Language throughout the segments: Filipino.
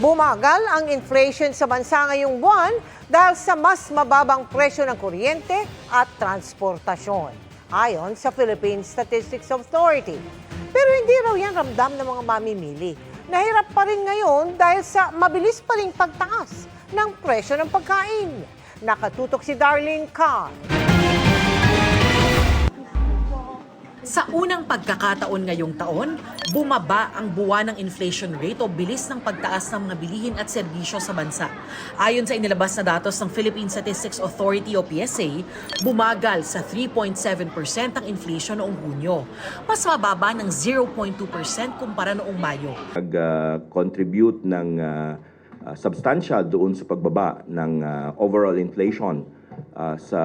Bumagal ang inflation sa bansa ngayong buwan dahil sa mas mababang presyo ng kuryente at transportasyon, ayon sa Philippine Statistics Authority. Pero hindi raw yan ramdam ng mga mamimili. Nahirap pa rin ngayon dahil sa mabilis pa ring pagtaas ng presyo ng pagkain. Nakatutok si Darlene Carr. Sa unang pagkakataon ngayong taon, bumaba ang buwan ng inflation rate o bilis ng pagtaas ng mga bilihin at serbisyo sa bansa. Ayon sa inilabas na datos ng Philippine Statistics Authority o PSA, bumagal sa 3.7% ang inflation noong Hunyo. Mas mababa ng 0.2% kumpara noong Mayo. nag-contribute ng uh, uh, substantial doon sa pagbaba ng uh, overall inflation uh, sa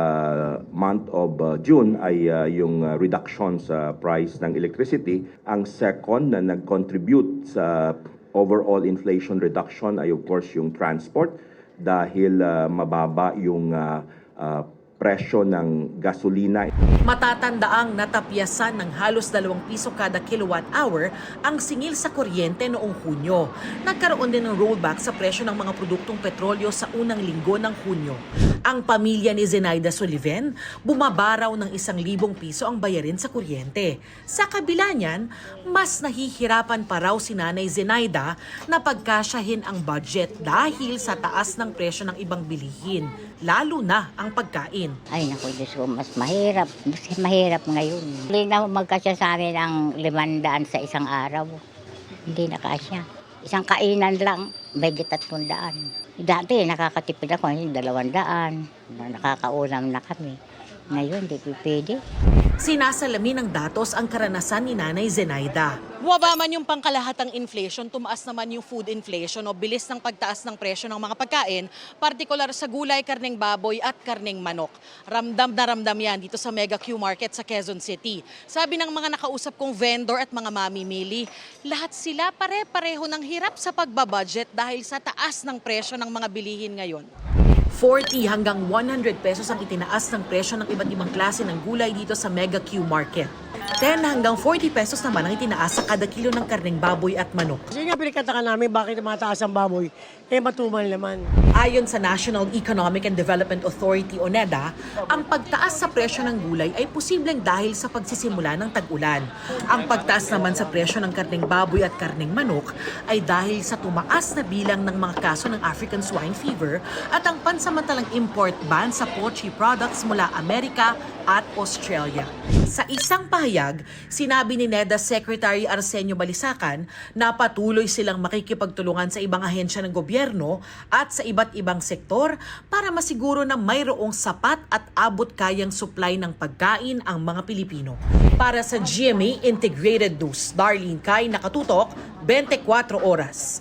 month of uh, June ay uh, yung uh, reduction sa price ng electricity. Ang second na nag-contribute sa overall inflation reduction ay of course yung transport dahil uh, mababa yung uh, uh, presyo ng gasolina. Matatandaang natapyasan ng halos 2 piso kada kilowatt hour ang singil sa kuryente noong Hunyo. Nagkaroon din ng rollback sa presyo ng mga produktong petrolyo sa unang linggo ng Hunyo. Ang pamilya ni Zenaida Sullivan, bumaba raw ng isang libong piso ang bayarin sa kuryente. Sa kabila niyan, mas nahihirapan pa raw si Nanay Zenaida na pagkasyahin ang budget dahil sa taas ng presyo ng ibang bilihin, lalo na ang pagkain. Ay, naku, Diyos ko, mas mahirap. Mas mahirap ngayon. Hindi na magkasya sa amin ang limandaan sa isang araw. Hindi na kasya. Isang kainan lang, may tatlong daan. Dati, nakakatipid ako, yung dalawang daan. Nakakaulam na kami. Ngayon, ko pwede. Sinasalamin ng datos ang karanasan ni Nanay Zenaida. Bumaba man yung pangkalahatang inflation, tumaas naman yung food inflation o bilis ng pagtaas ng presyo ng mga pagkain, partikular sa gulay, karneng baboy at karneng manok. Ramdam na ramdam yan dito sa Mega Q Market sa Quezon City. Sabi ng mga nakausap kong vendor at mga mamimili, lahat sila pare-pareho ng hirap sa pagbabudget dahil sa taas ng presyo ng mga bilihin ngayon. 40 hanggang 100 pesos ang itinaas ng presyo ng iba't ibang klase ng gulay dito sa Mega Q Market. 10 hanggang 40 pesos naman ang itinaas sa kada kilo ng karneng baboy at manok. Kasi nga pinagkataka namin bakit mataas ang baboy, eh matumal naman. Ayon sa National Economic and Development Authority o NEDA, ang pagtaas sa presyo ng gulay ay posibleng dahil sa pagsisimula ng tag-ulan. Ang pagtaas naman sa presyo ng karneng baboy at karneng manok ay dahil sa tumaas na bilang ng mga kaso ng African swine fever at ang pansamantalang import ban sa poultry products mula Amerika at Australia. Sa isang pahayag, sinabi ni NEDA Secretary Arsenio Balisacan na patuloy silang makikipagtulungan sa ibang ahensya ng gobyerno at sa iba't ibang sektor para masiguro na mayroong sapat at abot kayang supply ng pagkain ang mga Pilipino. Para sa GMA Integrated News, Darlene Kai nakatutok, 24 oras.